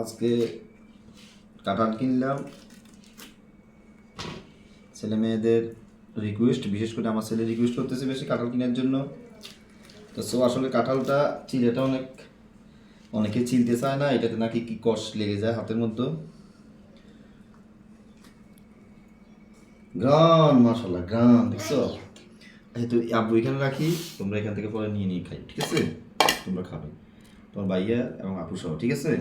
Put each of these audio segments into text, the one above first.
আজকে কাঁঠাল কিনলাম। ছেলে মেয়েদের রিকোয়েস্ট বিশেষ করে আমার ছেলে রিকোয়েস্ট করতেছে বেশি কাঁঠাল কেনার জন্য। তো সো আসলে কাঁঠালটা চিলেটা অনেক, অনেকে চিলতে চায় না, এটাতে নাকি কি কষ লেগে যায় হাতের মধ্যে। গ্রান মাসাল্লাহ গ্রান দেখছ? তো আব্বু এখানে রাখি, তোমরা এখান থেকে পরে নিয়ে নিয়ে খাই, ঠিক আছে? তোমরা খাবে। তোমার ভাইয়া এবং আপু সহ, ঠিক আছে?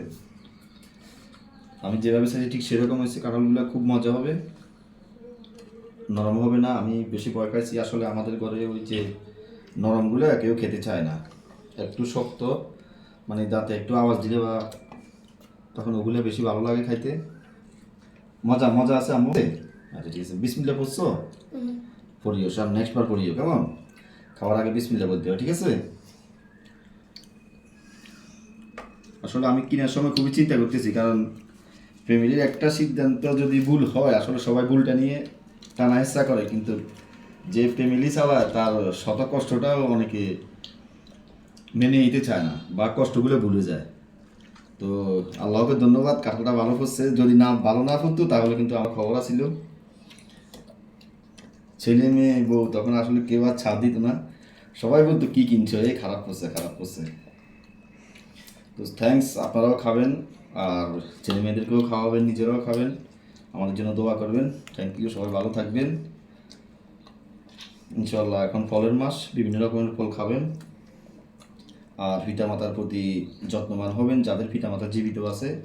আমি যেভাবে চাইছি ঠিক সেরকম হয়েছে কাঁঠালগুলো খুব মজা হবে। নরম হবে না আমি বেশি ভয় পাইছি। আসলে আমাদের ঘরে ওই যে নরমগুলো কেউ খেতে চায় না। একটু শক্ত মানে দাঁতে একটু আওয়াজ দিলে বা তখন ওগুলো বেশি ভালো লাগে খাইতে। মজা মজা আছে আম্মু। আচ্ছা ঠিক আছে। বিসমিল্লা পড়ছো? পড়িও সব নেক্সট বার পড়িও কেমন? খাওয়ার আগে বিসমিল্লা বলতে হবে ঠিক আছে? আসলে আমি কেনার সময় খুবই চিন্তা করতেছি কারণ ফ্যামিলির একটা সিদ্ধান্ত যদি ভুল হয়, আসলে সবাই ভুলটা নিয়ে টানা হেঁচা করে, কিন্তু যে ফ্যামিলি চালায় তার শত কষ্টটাও অনেকে মেনে নিতে চায় না বা কষ্টগুলো ভুলে যায়। তো আল্লাহকে ধন্যবাদ কাঁঠালটা ভালো করছে। যদি না, ভালো না করতো, তাহলে কিন্তু আমার খবর আছিল। ছেলে মেয়ে, বউ, তখন আসলে কেউ আর ছাড় দিত না। সবাই বলতো, কি কিনছো? এই খারাপ করছে খারাপ করছে। তো থ্যাঙ্কস আপনারাও খাবেন। আর ছেলে মেয়েদেরকেও খাওয়াবেন, নিজেরাও খাবেন। আমাদের জন্য দোয়া করবেন। থ্যাংক ইউ সবাই ভালো থাকবেন। ইনশাল্লাহ এখন ফলের মাস, বিভিন্ন রকমের ফল খাবেন। আর পিতামাতার প্রতি যত্নবান হবেন, যাদের পিতামাতা জীবিত আছে।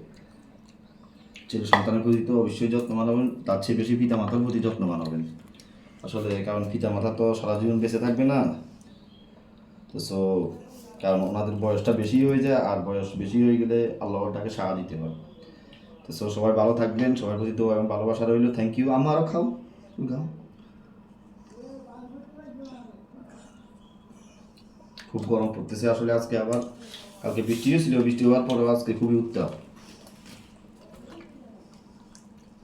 ছেলে সন্তানের প্রতি তো অবশ্যই যত্নবান হবেন, তার চেয়ে বেশি পিতামাতার প্রতি যত্নবান হবেন। আসলে কারণ পিতামাতা তো সারা জীবন বেঁচে থাকবে না। তো সো কারণ ওনাদের বয়সটা বেশি হয়ে যায়, আর বয়স বেশি হয়ে গেলে আল্লাহটাকে সাড়া দিতে হয়। তো সো, সবাই ভালো থাকবেন, সবার প্রতি দোয়া এবং ভালোবাসা রইল। থ্যাংক ইউ আমারও খাও খাও। খুব গরম পড়তেছে আসলে আজকে আবার। কালকে বৃষ্টিও ছিল বৃষ্টি হওয়ার পরেও আজকে খুবই উত্তাপ।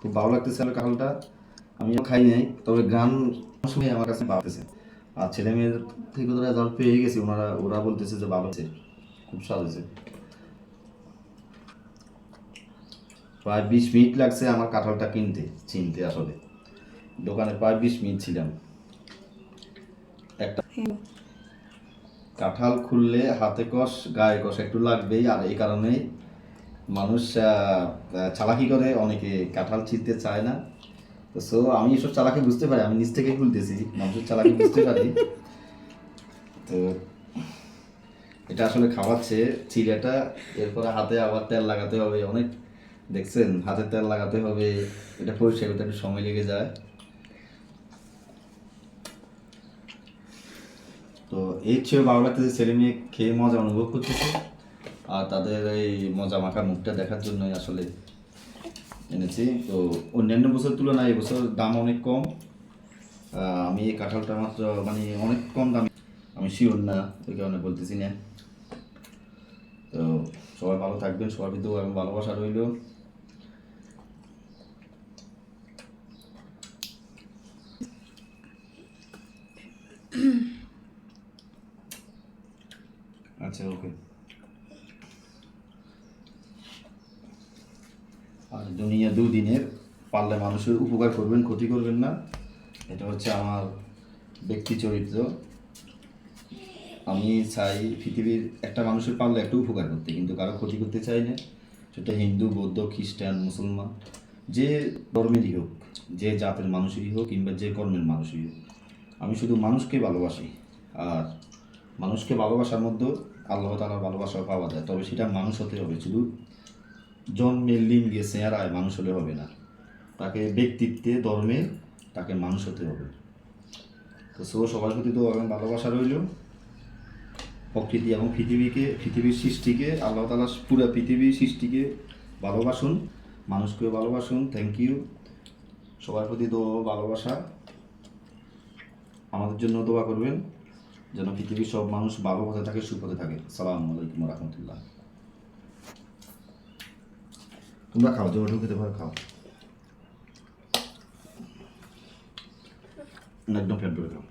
খুব ভালো লাগতেছে কাঁঠালটা। আমিও খাই নাই, তবে গান শুনে আমার কাছে ভাবতেছে। আর ছেলে মেয়ের থেকে তো রেজাল্ট পেয়ে গেছি ওনারা ওরা বলতেছে যে ভালো হয়েছে খুব হয়েছে। প্রায় বিশ মিনিট লাগছে আমার কাঁঠালটা কিনতে চিনতে আসলে। দোকানে প্রায় বিশ মিনিট ছিলাম। একটা কাঁঠাল খুললে হাতে কষ গায়ে কষ একটু লাগবেই আর এই কারণেই মানুষ চালাকি করে অনেকে কাঁঠাল ছিঁড়তে চায় না। তো সো আমি এসব চালাকি বুঝতে পারি, আমি নিজ থেকে খুলতেছি মানুষের চালাকি বুঝতে পারি। তো এটা আসলে খাওয়াচ্ছে, চিড়াটা, এরপরে হাতে আবার তেল লাগাতে হবে, অনেক দেখছেন, হাতে তেল লাগাতে হবে, এটা পরিষ্কার করতে একটু সময় লেগে যায়। তো এই চেয়ে লাগতেছে ছেলে মেয়ে খেয়ে মজা অনুভব করতেছে, আর তাদের এই মজা মাখা মুখটা দেখার জন্যই আসলে এনেছি। তো অন্যান্য বছর তুলনায় এবছর দাম অনেক কম। আমি এই কাঁঠালটা মাত্র মানে অনেক কম দাম। আমি শিওর না, ওই কারণে বলতেছি না। তো সবাই ভালো থাকবেন, সবার ভিতরেও এবং ভালোবাসা রইল। আচ্ছা ওকে আর দুনিয়া দুদিনের, পারলে মানুষের উপকার করবেন, ক্ষতি করবেন না। এটা হচ্ছে আমার ব্যক্তি চরিত্র। আমি চাই পৃথিবীর একটা মানুষের পারলে একটু উপকার করতে, কিন্তু কারও ক্ষতি করতে চাই না। সেটা হিন্দু, বৌদ্ধ, খ্রিস্টান, মুসলমান, যে ধর্মেরই হোক, যে জাতের মানুষই হোক, কিংবা যে কর্মের মানুষই হোক। আমি শুধু মানুষকে ভালোবাসি, আর মানুষকে ভালোবাসার মধ্যে আল্লাহ তালার ভালোবাসা পাওয়া যায়, তবে সেটা মানুষ হতে হবে। শুধু জন্মে লিঙ্গে চেহারায় মানুষ হলে হবে না। তাকে ব্যক্তিত্বে, ধর্মে তাকে মানুষ হতে হবে। তো সো, সবার প্রতি তো এবং ভালোবাসা রইল। প্রকৃতি এবং পৃথিবীকে, পৃথিবীর সৃষ্টিকে, আল্লাহ তালা পুরো পৃথিবীর সৃষ্টিকে ভালোবাসুন, মানুষকেও ভালোবাসুন। থ্যাংক ইউ সবার প্রতি তো ভালোবাসা। আমাদের জন্য দোয়া করবেন, যেন পৃথিবীর সব মানুষ ভালো পথে থাকে, সুপথে থাকে। সালাম আলাইকুম রহমতুল্লাহ। তোমরা খাও যে ওঠো খেতে পারো খাও। একদম ফেট করে খাও।